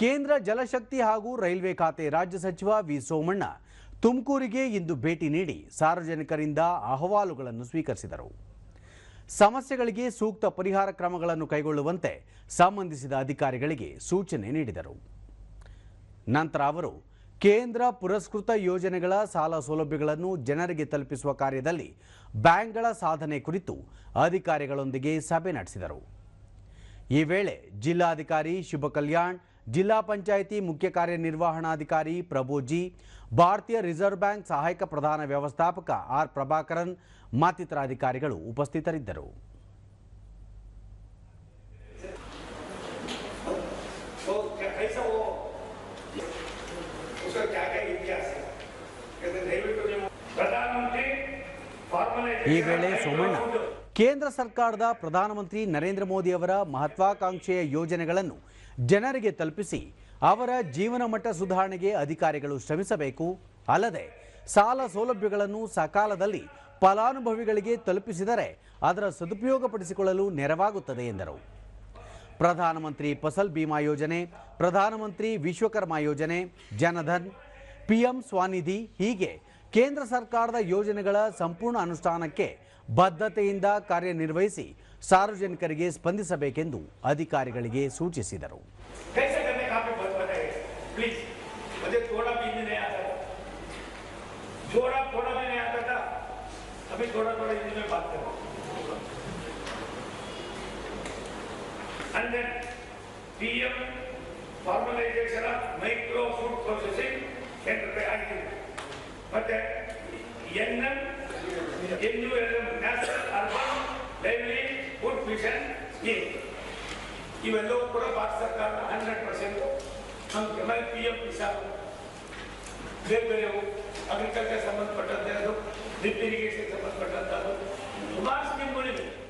ಕೇಂದ್ರ ಜಲಶಕ್ತಿ ಹಾಗೂ ರೈಲ್ವೆ ಖಾತೆ ರಾಜ್ಯ ಸಚಿವ ವಿ ಸೋಮಣ್ಣ ತುಮಕೂರಿಗೆ ಇಂದು ಭೇಟಿ ನೀಡಿ ಸಾರ್ವಜನಿಕರಿಂದ ಅಹವಾಲುಗಳನ್ನು ಸ್ವೀಕರಿಸಿದರು. ಸಮಸ್ಯೆಗಳಿಗೆ ಸೂಕ್ತ ಪರಿಹಾರ ಕ್ರಮಗಳನ್ನು ಕೈಗೊಳ್ಳುವಂತೆ ಸಂಬಂಧಿಸಿದ ಅಧಿಕಾರಿಗಳಿಗೆ ಸೂಚನೆ ನೀಡಿದರು. ನಂತರ ಅವರು ಕೇಂದ್ರ ಪುರಸ್ಕೃತ ಯೋಜನೆಗಳ ಸಾಲ ಸೌಲಭ್ಯಗಳನ್ನು ಜನರಿಗೆ ತಲುಪಿಸುವ ಕಾರ್ಯದಲ್ಲಿ ಬ್ಯಾಂಕ್ಗಳ ಸಾಧನೆ ಕುರಿತು ಅಧಿಕಾರಿಗಳೊಂದಿಗೆ ಸಭೆ ನಡೆಸಿದರು. ಈ ವೇಳೆ ಜಿಲ್ಲಾಧಿಕಾರಿ ಶುಭ ಕಲ್ಯಾಣ್ जिला पंचायती मुख्य कार्यनिर्वहणाधिकारी प्रभोजी भारतीय रिसर्व बैंक सहायक प्रधान व्यवस्थापक आर प्रभाकर मतर अधिकारी उपस्थितर वे? सोमण ಕೇಂದ್ರ ಸರ್ಕಾರದ ಪ್ರಧಾನಮಂತ್ರಿ ನರೇಂದ್ರ ಮೋದಿ ಅವರ ಮಹತ್ವಾಕಾಂಕ್ಷೆಯ ಯೋಜನೆಗಳನ್ನು ಜನರಿಗೆ ತಲುಪಿಸಿ ಅವರ ಜೀವನ ಮಟ್ಟ ಸುಧಾರಣೆಗೆ ಅಧಿಕಾರಿಗಳು ಶ್ರಮಿಸಬೇಕು. ಅಲ್ಲದೆ ಸಾಲ ಸೌಲಭ್ಯಗಳನ್ನು ಸಕಾಲದಲ್ಲಿ ಫಲಾನುಭವಿಗಳಿಗೆ ತಲುಪಿಸಿದರೆ ಅದರ ಸದುಪಯೋಗಪಡಿಸಿಕೊಳ್ಳಲು ನೆರವಾಗುತ್ತದೆ ಎಂದರು. ಪ್ರಧಾನಮಂತ್ರಿ ಫಸಲ್ ಬಿಮಾ ಯೋಜನೆ, ಪ್ರಧಾನಮಂತ್ರಿ ವಿಶ್ವಕರ್ಮ ಯೋಜನೆ, ಜನಧನ್, ಪಿಎಂ ಸ್ವಾನಿಧಿ ಹೀಗೆ ಕೇಂದ್ರ ಸರ್ಕಾರದ ಯೋಜನೆಗಳ ಸಂಪೂರ್ಣ ಅನುಷ್ಠಾನಕ್ಕೆ ಬದ್ಧತೆಯಿಂದ ಕಾರ್ಯನಿರ್ವಹಿಸಿ ಸಾರ್ವಜನಿಕರಿಗೆ ಸ್ಪಂದಿಸಬೇಕೆಂದು ಅಧಿಕಾರಿಗಳಿಗೆ ಸೂಚಿಸಿದರು formalisation of micro food processing enterprise ಆಗಿದೆ Fateh, Yennan, Hinduism, National Urban Livelihood Mission Scheme. Even लोग पूरा भारत सरकार का हंड्रेड परसेंट हम मैं पी एम किसान दे रहे हो अग्रिकल्चर संबंध पटन दे दो ड्रिप इरीगेशन संबंध पटन दे दो